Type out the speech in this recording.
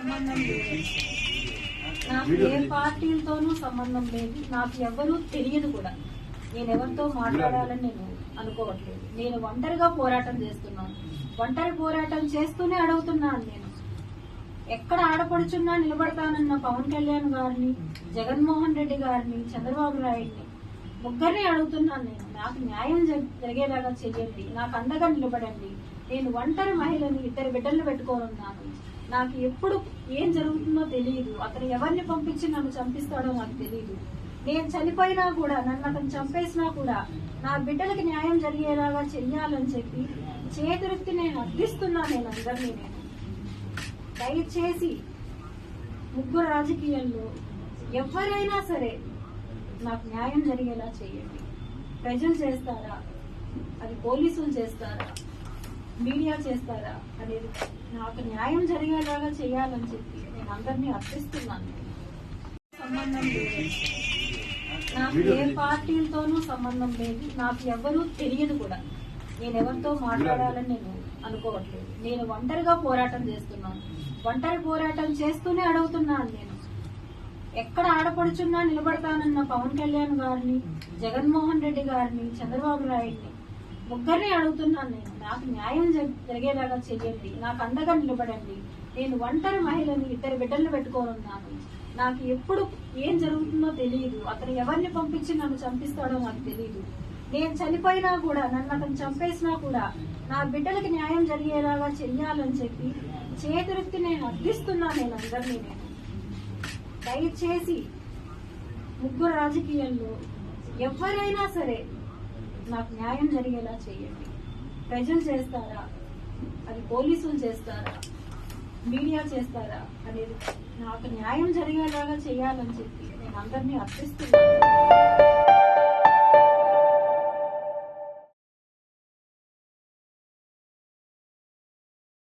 సంబంధం లేదు. నాకు ఏ పార్టీలతోనూ సంబంధం లేదు. నాకు ఎవరూ తెలియదు కూడా. నేను ఎవరితో మాట్లాడాలని నేను అనుకోవట్లేదు. నేను ఒంటరిగా పోరాటం చేస్తున్నాను. ఒంటరి పోరాటం చేస్తూనే అడుగుతున్నాను నేను. ఎక్కడ ఆడపడుచున్నా నిలబడతానన్న పవన్ కళ్యాణ్ గారిని జగన్మోహన్ రెడ్డి గారిని చంద్రబాబు నాయుడిని ముగ్గురిని అడుగుతున్నాను నేను. నాకు న్యాయం జరిగేలాగా చేయండి నాకు అండగా నిలబడండి. నేను ఒంటరి మహిళని ఇద్దరు బిడ్డలు పెట్టుకొని ఉన్నాను. నాకు ఎప్పుడు ఏం జరుగుతుందో తెలియదు అతను ఎవరిని పంపించి నన్ను చంపిస్తాడో నాకు తెలియదు నేను చనిపోయినా కూడా నన్ను అతను చంపేసినా కూడా నా బిడ్డలకి న్యాయం జరిగేలాగా చెయ్యాలని చెప్పి చేతులెత్తి నేను అర్థిస్తున్నా నేను అందరినీ నేను. దయచేసి ముగ్గురు రాజకీయాల్లో ఎవరైనా సరే నాకు న్యాయం జరిగేలా చేయండి. ప్రజలు చేస్తారా? అది పోలీసులు చేస్తారా? మీడియా చేస్తారా? అనేది నాకు న్యాయం జరిగేలాగా చేయాలని చెప్పి నేను అందరినీ అర్థిస్తున్నాను సంబంధం లేదు. నాకు ఏ పార్టీలతోనూ సంబంధం లేదు. నాకు ఎవరూ తెలియదు కూడా. నేను ఎవరితో మాట్లాడాలని నేను అనుకోవట్లేదు. నేను ఒంటరిగా పోరాటం చేస్తున్నాను. ఒంటరి పోరాటం చేస్తూనే అడుగుతున్నాను నేను. ఎక్కడ ఆడపడుచున్నా నిలబడతానన్న పవన్ కళ్యాణ్ గారిని జగన్మోహన్ రెడ్డి గారిని చంద్రబాబు నాయుడిని ముగ్గురిని అడుగుతున్నాను నేను. నాకు న్యాయం జరిగేలాగా చేయండి నాకు అండగా నిలబడండి. నేను ఒంటరి మహిళని ఇద్దరు బిడ్డలు పెట్టుకొని ఉన్నాను. నాకు ఎప్పుడు ఏం జరుగుతుందో తెలియదు అతను ఎవరిని పంపించి నన్ను చంపిస్తాడో నాకు తెలియదు నేను చనిపోయినా కూడా నన్ను అతను చంపేసినా కూడా నా బిడ్డలకి న్యాయం జరిగేలాగా చెయ్యాలని చెప్పి చేతులెత్తి నేను అర్థిస్తున్నా నేను అందరినీ నేను. దయచేసి ముగ్గురు రాజకీయాల్లో ఎవరైనా సరే నాకు న్యాయం జరిగేలా చేయండి. ప్రజలు చేస్తారా? అది పోలీసులు చేస్తారా? మీడియా చేస్తారా? అనేది నాకు న్యాయం జరిగేలాగా చేయాలని చెప్పి నేను అందరినీ అర్థిస్తున్నాను